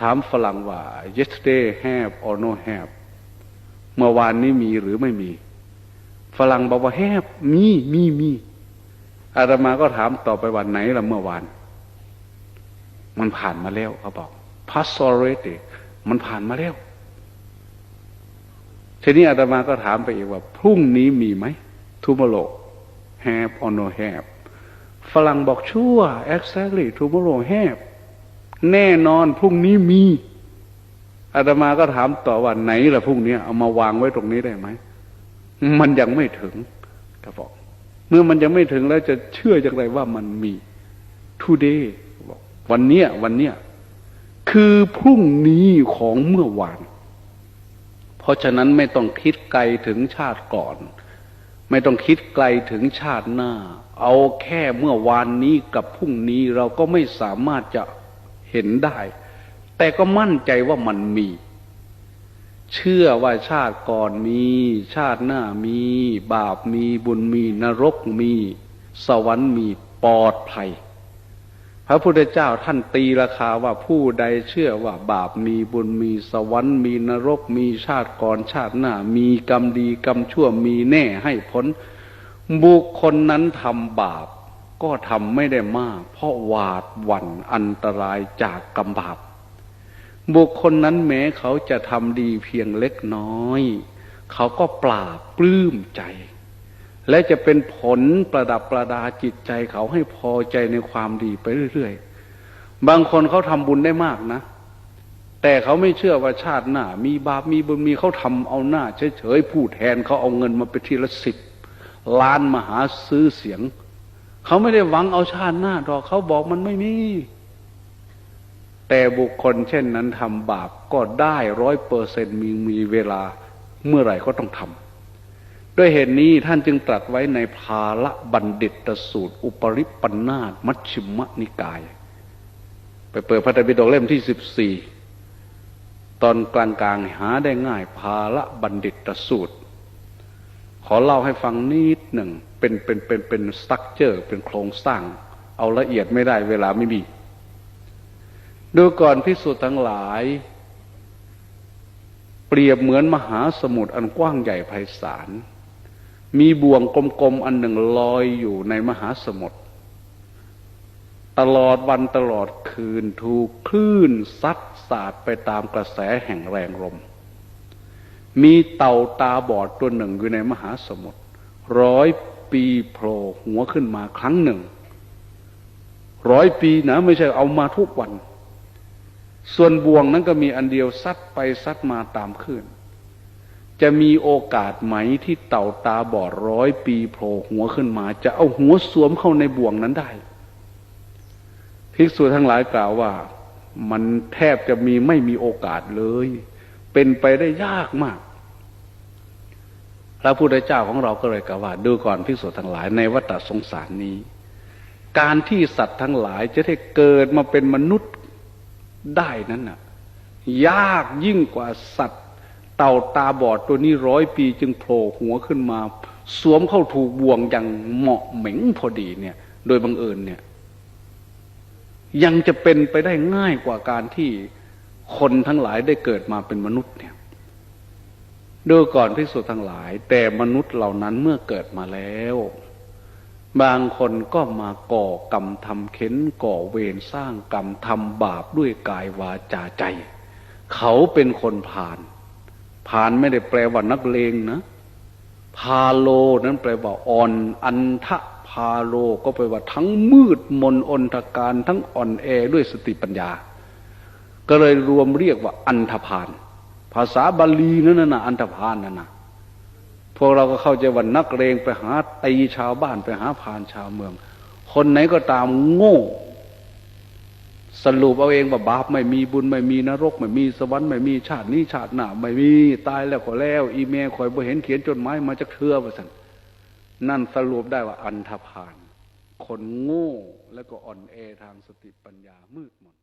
ถามฝรั่งว่า yesterday have or no have เมื่อวานนี้มีหรือไม่มี ฝรั่งบอกว่า have มีมีมีอาตมาก็ถามต่อไปวันไหนละเมื่อวาน มันผ่านมาแล้วเขาบอก past already มันผ่านมาแล้วทีนี้อาตมาก็ถามไปอีกว่า พรุ่งนี้มีไหม tomorrow have or no have ฝรั่งบอกชั่ว exactly tomorrow have แน่นอนพรุ่งนี้มีอาตมาก็ถามต่อว่าไหนล่ะพรุ่งนี้เอามาวางไว้ตรงนี้ได้ไหมมันยังไม่ถึงก็บอก เมื่อมันยังไม่ถึงแล้วจะเชื่ออย่างไรว่ามันมี today บอกวันเนี้ยวันเนี้ยคือพรุ่งนี้ของเมื่อวาน เพราะฉะนั้นไม่ต้องคิดไกลถึงชาติก่อน ไม่ต้องคิดไกลถึงชาติหน้า เอาแค่เมื่อวานนี้กับพรุ่งนี้เราก็ไม่สามารถจะ เห็นได้ แต่ก็มั่นใจว่ามันมี เชื่อว่าชาติก่อนมี ชาติหน้ามี บาปมีบุญมีนรกมี สวรรค์มีปลอดภัย พระพุทธเจ้าท่านตีราคาว่าผู้ใดเชื่อว่าบาปมีบุญมีสวรรค์มีนรกมีชาติก่อนชาติหน้า มีกรรมดีกรรมชั่วมีแน่ให้ผลบุคคลนั้นทำบาป ก็ทำไม่ได้มาก เพราะหวาดหวั่นอันตรายจากกรรมบาปบุคคลนั้นแม้เขาจะทำดีเพียงเล็กน้อย เขาก็ปราบปลื้มใจ และจะเป็นผลประดับประดาจิตใจเขาให้พอใจในความดีไปเรื่อยๆ บางคนเขาทำบุญได้มากนะ แต่เขาไม่เชื่อว่าชาติหน้า มีบาปมีบุญมีเขาทำเอาหน้าเฉยๆผู้แทนเขาเอาเงินมาไปทีละสิบล้านมาหาซื้อเสียง เขาไม่ได้หวังเอาชาติหน้าดอกเขาบอกมันไม่มี แต่บุคคลเช่นนั้นทำบาปก็ได้ร้อยเปอร์เซ็นมีมีเวลาเมื่อไหร่ก็ต้องทำด้วยเหตุนี้ท่านจึงตรัสไว้ในภาละบัณฑิตสูตร อุปริปันธาตมัชฌิมนิกาย ไปเปิดพระไตรปิฎกเล่มที่สิบสี่ตอนกลางๆหาได้ง่ายภาละบัณฑิตสูตร อเล่าให้ฟังนิดหนึ่งเป็นเป็นเป็นเป็นสตั๊กเจอร์เป็นโครงสร้าง เอาละเอียดไม่ได้เวลาไม่มี ดูก่อนพิสุทธ์ทั้งหลาย เปรียบเหมือนมหาสมุทรอันกว้างใหญ่ไพศาลมีบ่วงกลมๆอันหนึ่งลอยอยู่ในมหาสมุทรตลอดวันตลอดคืนถูกคลื่นซัดสาดไปตามกระแสแห่งแรงลม มีเต่าตาบอดตัวหนึ่งอยู่ในมหาสมุทรร้อยปีโผล่หัวขึ้นมาครั้งหนึ่ง ร้อยปีนะไม่ใช่เอามาทุกวัน ส่วนบ่วงนั้นก็มีอันเดียวซัดไปซัดมาตามคลื่นจะมีโอกาสไหมที่เต่าตาบอดร้อยปีโผล่หัวขึ้นมา จะเอาหัวสวมเข้าในบ่วงนั้นได้ภิกษุทั้งหลายกล่าวว่า มันแทบจะมีไม่มีโอกาสเลย เป็นไปได้ยากมาก พระพุทธเจ้าของเราก็เลยกล่าวว่าดูก่อนภิกษุทั้งหลายในวัฏสงสารนี้ การที่สัตว์ทั้งหลายจะได้เกิดมาเป็นมนุษย์ได้นั้นน่ะ ยากยิ่งกว่าสัตว์ เต่าตาบอดตัวนี้ร้อยปีจึงโผล่หัวขึ้นมา สวมเข้าถูกบ่วงอย่างเหมาะเหม็งพอดีเนี่ย โดยบังเอิญเนี่ย ยังจะเป็นไปได้ง่ายกว่าการที่ คนทั้งหลายได้เกิดมาเป็นมนุษย์เนี่ยดูก่อนพิสูจน์ทั้งหลาย แต่มนุษย์เหล่านั้นเมื่อเกิดมาแล้ว บางคนก็มาก่อกรรมทำเข็นก่อเวรสร้างกรรมทำบาปด้วยกายวาจาใจ เขาเป็นคนผ่านผ่านไม่ได้แปลว่านักเลงนะพาโลนั้นแปลว่าอ่อน อันทะพาโลก็แปลว่าทั้งมืดมนอนทการทั้งอ่อนแอด้วยสติปัญญา ก็เลยรวมเรียกว่าอันธพาลภาษาบาลีนั่นน่ะอันธพาลนั่นน่ะพวกเราก็เข้าใจว่านักเลงไปหาตีชาวบ้านไปหาพานชาวเมือง คนไหนก็ตามโง่ สรุปเอาเองว่าบาปไม่มีบุญไม่มีนรก ไม่มีสวรรค์ไม่มีชาตินี้ชาติหน้าไม่มีตายแล้วก็แล้ว อีเมลคอยบ่เห็นเขียนจดหมายมาจากเทือว่าสันนั่นสรุปได้ว่าอันธพาลคนโง่แล้วก็อ่อนแอทางสติปัญญามืดมน